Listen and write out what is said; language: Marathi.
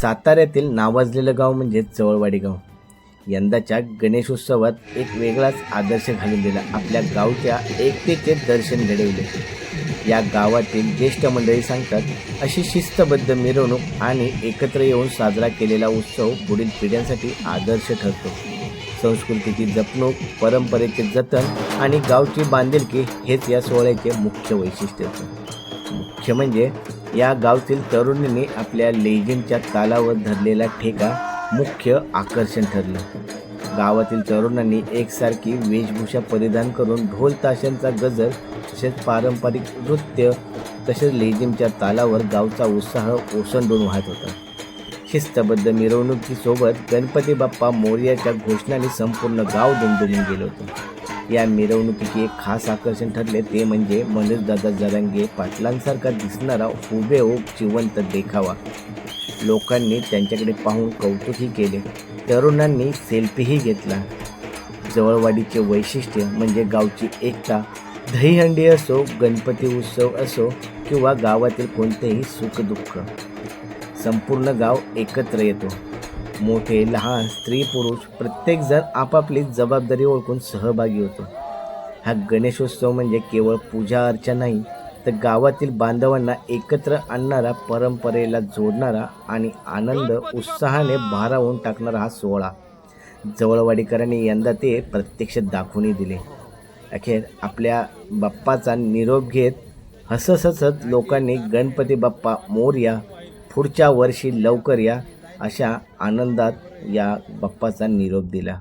साताऱ्यातील नावाजलेलं गाव म्हणजे जवळवाडी गाव. यंदाच्या गणेशोत्सवात एक वेगळाच आदर्श घालून दिला. आपल्या गावच्या एकतेचे दर्शन घडवले. या गावातील ज्येष्ठ मंडळी सांगतात अशी शिस्तबद्ध मिरवणूक आणि एकत्र येऊन साजरा केलेला उत्सव पुढील पिढ्यांसाठी आदर्श ठरतो. संस्कृतीची जपणूक परंपरेचे जतन आणि गावची बांधिलकी हेच या सोहळ्याचे मुख्य वैशिष्ट्य मुख्य म्हणजे या गावतील तरुणींनी आपल्या लेझिमच्या तालावर धरलेला ठेका मुख्य आकर्षण ठरलं. गावातील तरुणांनी एकसारखी वेशभूषा परिधान करून ढोल ताशांचा गजर तसेच पारंपरिक नृत्य तसेच लेझिमच्या तालावर गावचा उत्साह ओसंडून वाहत होता. शिस्तबद्ध मिरवणुकीसोबत गणपती बाप्पा मोर्याच्या घोषणाने संपूर्ण गाव दुमदुमून गेलं होतं. या मिरवणुकीचे एक खास आकर्षण ठरले ते म्हणजे मनोजदादा जरांगे पाटलांसारखा दिसणारा हुबेहूब जिवंत देखावा. लोकांनी त्यांच्याकडे पाहून कौतुकही केले. तरुणांनी सेल्फीही घेतला. जवळवाडीचे वैशिष्ट्य म्हणजे गावची एकता. दहीहंडी असो गणपती उत्सव असो किंवा गावातील कोणतेही सुखदुःख. संपूर्ण गाव एकत्र येतो. मोठे लहान स्त्री पुरुष प्रत्येकजण आपापली जबाबदारी ओळखून सहभागी होतो. हा गणेशोत्सव म्हणजे केवळ पूजा अर्चा नाही तर गावातील बांधवांना एकत्र आणणारा परंपरेला जोडणारा आणि आनंद उत्साहाने भारावून टाकणारा हा सोहळा. जवळवाडीकरांनी यंदा ते प्रत्यक्ष दाखवूनही दिले. अखेर आपल्या बाप्पाचा निरोप घेत हसत हसत लोकांनी गणपती बाप्पा मोर्या पुढच्या वर्षी लवकर या अशा आनंदात या बाप्पाचा निरोप दिला.